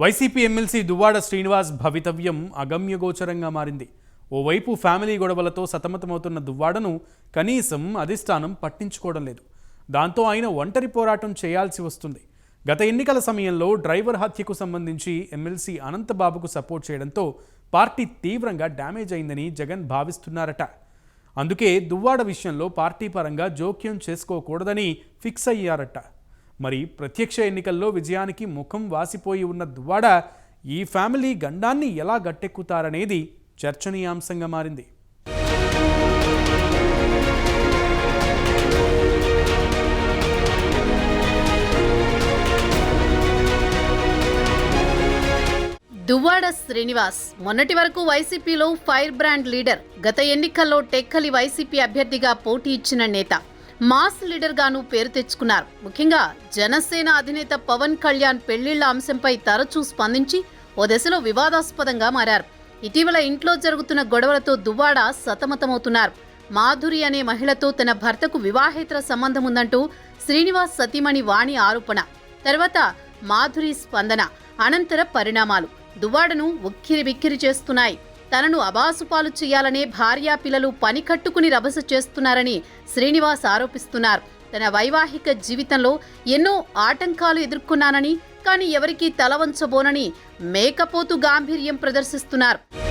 YCP MLC Duvvada Srinivas భవితవ్యం అగమ్యగోచరంగా మారింది. ఓవైపు ఫ్యామిలీ గొడవలతో సతమతమవుతున్న దువ్వాడను కనీసం అధిష్టానం పట్టించుకోవడం లేదు. దాంతో ఆయన ఒంటరి పోరాటం చేయాల్సి వస్తుంది. గత ఎన్నికల సమయంలో డ్రైవర్ హత్యకు సంబంధించి ఎమ్మెల్సీ అనంతబాబుకు సపోర్ట్ చేయడంతో పార్టీ తీవ్రంగా డ్యామేజ్ అయిందని జగన్ భావిస్తున్నారట. అందుకే దువ్వాడ విషయంలో పార్టీ పరంగా జోక్యం చేసుకోకూడదని ఫిక్స్ అయ్యారట. మరి ప్రత్యక్ష ఎన్నికల్లో విజయానికి ముఖం వాసిపోయి ఉన్న దువ్వాడ ఈ ఫ్యామిలీ గండాన్ని ఎలా గట్టెక్కుతారనేది చర్చనీయాంశంగా మారింది. దువ్వాడ శ్రీనివాస్ మొన్నటి వరకు వైసీపీలో ఫైర్ బ్రాండ్ లీడర్ గత ఎన్నికల్లో టెక్కలి వైసీపీ అభ్యర్థిగా పోటీ ఇచ్చిన నేత. మాస్ లీడర్గాను పేరు తెచ్చుకున్నారు. ముఖ్యంగా జనసేన అధినేత పవన్ కళ్యాణ్ పెళ్ళిళ్ళ అంశంపై తరచూ స్పందించి ఓ దశలో వివాదాస్పదంగా మారారు. ఇటీవల ఇంట్లో జరుగుతున్న గొడవలతో దువ్వాడ సతమతమవుతున్నారు. మాధురి అనే మహిళతో తన భర్తకు వివాహేతర సంబంధం ఉందంటూ శ్రీనివాస్ సతీమణి వాణి ఆరోపణ. తర్వాత మాధురి స్పందన అనంతర పరిణామాలు. దువ్వాడను ఉక్కిరి బిక్కిరి చేస్తున్నాయి. తనను అబాసుపాలు చేయాలనే భార్యా పిల్లలు పని కట్టుకుని రభస చేస్తున్నారని శ్రీనివాస్ ఆరోపిస్తున్నారు. తన వైవాహిక జీవితంలో ఎన్నో ఆటంకాలు ఎదుర్కొన్నానని కానీ ఎవరికీ తల వంచబోనని మేకపోతు గాంభీర్యం ప్రదర్శిస్తున్నారు.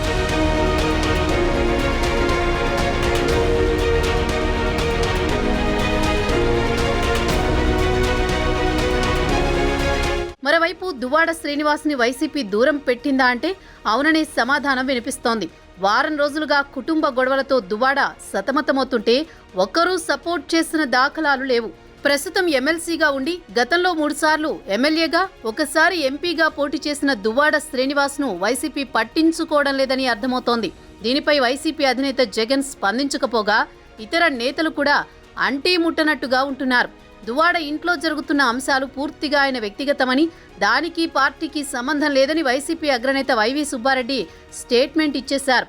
దువ్వాడ శ్రీనివాస్ని వైసీపీ దూరం పెట్టిందా అంటే అవుననే సమాధానం వినిపిస్తోంది. వారం రోజులుగా కుటుంబ గొడవలతో దువ్వాడ సతమతమవుతుంటే ఒక్కరూ సపోర్ట్ చేసిన దాఖలాలు లేవు. ప్రస్తుతం ఎమ్మెల్సీగా ఉండి గతంలో మూడుసార్లు ఎమ్మెల్యేగా ఒకసారి ఎంపీగా పోటీ చేసిన దువ్వాడ శ్రీనివాస్ను వైసీపీ పట్టించుకోవడం లేదని అర్థమవుతోంది. దీనిపై వైసీపీ అధినేత జగన్ స్పందించకపోగా ఇతర నేతలు కూడా అంటీ ముట్టనట్టుగా ఉంటున్నారు. దువాడ ఇంట్లో జరుగుతున్న అంశాలు పూర్తిగా ఆయన వ్యక్తిగతమని దానికి పార్టీకి సంబంధం లేదని వైసీపీ అగ్రనేత వైవి సుబ్బారెడ్డి స్టేట్మెంట్ ఇచ్చేశారు.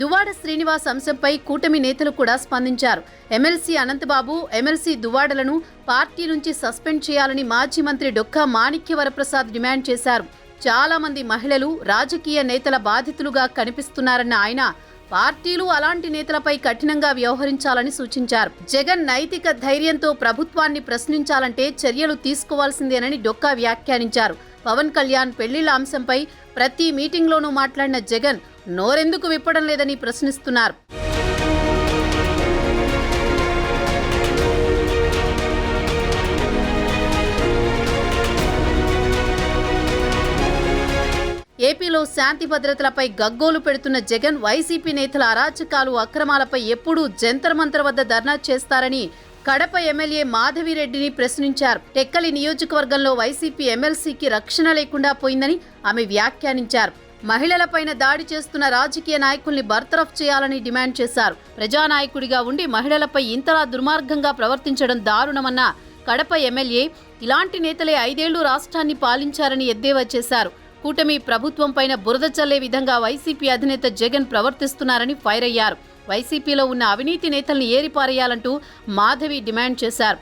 దువాడ శ్రీనివాస్ అంశంపై కూటమి నేతలు కూడా స్పందించారు. ఎమ్మెల్సీ అనంతబాబు ఎమ్మెల్సీ దువాడలను పార్టీ నుంచి సస్పెండ్ చేయాలని మాజీ మంత్రి డొక్కా మాణిక్య వరప్రసాద్ డిమాండ్ చేశారు. చాలా మంది మహిళలు రాజకీయ నేతల బాధితులుగా కనిపిస్తున్నారన్న ఆయన పార్టీలు అలాంటి నేతలపై కఠినంగా వ్యవహరించాలని సూచించారు. జగన్ నైతిక ధైర్యంతో ప్రభుత్వాన్ని ప్రశ్నించాలంటే చర్యలు తీసుకోవాల్సిందేనని డొక్కా వ్యాఖ్యానించారు. పవన్ కళ్యాణ్ పెళ్ళిళ్ళ అంశంపై ప్రతి మీటింగ్లోనూ మాట్లాడిన జగన్ నోరెందుకు విప్పడం లేదని ప్రశ్నిస్తున్నారు. ఏపీలో శాంతి భద్రతలపై గగ్గోలు పెడుతున్న జగన్ వైసీపీ నేతల అరాచకాలు అక్రమాలపై ఎప్పుడూ జంతర్ మంతర్ వద్ద ధర్నా చేస్తారని కడప ఎమ్మెల్యే మాధవిరెడ్డిని ప్రశ్నించారు. టెక్కలి నియోజకవర్గంలో వైసీపీ ఎమ్మెల్సీకి రక్షణ లేకుండా పోయిందని ఆమె వ్యాఖ్యానించారు. మహిళలపైన దాడి చేస్తున్న రాజకీయ నాయకుల్ని బర్తరఫ్ చేయాలని డిమాండ్ చేశారు. ప్రజానాయకుడిగా ఉండి మహిళలపై ఇంతలా దుర్మార్గంగా ప్రవర్తించడం దారుణమన్న కడప ఎమ్మెల్యే ఇలాంటి నేతలే ఐదేళ్ళు రాష్ట్రాన్ని పాలించారని ఎద్దేవా చేశారు. కూటమి ప్రభుత్వంపైన బురద చల్లే విధంగా వైసీపీ అధినేత జగన్ ప్రవర్తిస్తున్నారని ఫైర్ అయ్యారు. వైసీపీలో ఉన్న అవినీతి నేతల్ని ఏరిపారేయాలంటూ మాధవి డిమాండ్ చేశారు.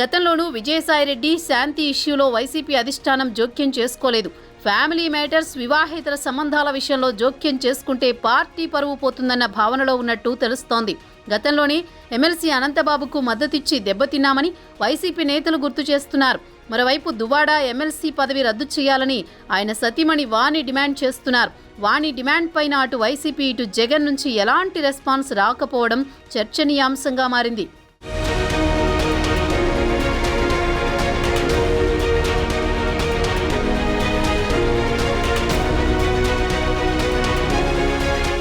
గతంలోనూ విజయసాయిరెడ్డి శాంతి ఇష్యూలో వైసీపీ అధిష్టానం జోక్యం చేసుకోలేదు. ఫ్యామిలీ మ్యాటర్స్ వివాహేతర సంబంధాల విషయంలో జోక్యం చేసుకుంటే పార్టీ పరువు పోతుందన్న భావనలో ఉన్నట్టు తెలుస్తోంది. గతంలోనే ఎమ్మెల్సీ అనంతబాబుకు మద్దతిచ్చి దెబ్బతిన్నామని వైసీపీ నేతలు గుర్తు చేస్తున్నారు. మరోవైపు దువాడ ఎమ్మెల్సీ పదవి రద్దు చేయాలని ఆయన సతీమణి వాణి డిమాండ్ చేస్తున్నారు. వాణి డిమాండ్ పైన అటు వైసీపీ ఇటు జగన్ నుంచి ఎలాంటి రెస్పాన్స్ రాకపోవడం చర్చనీయాంశంగా మారింది.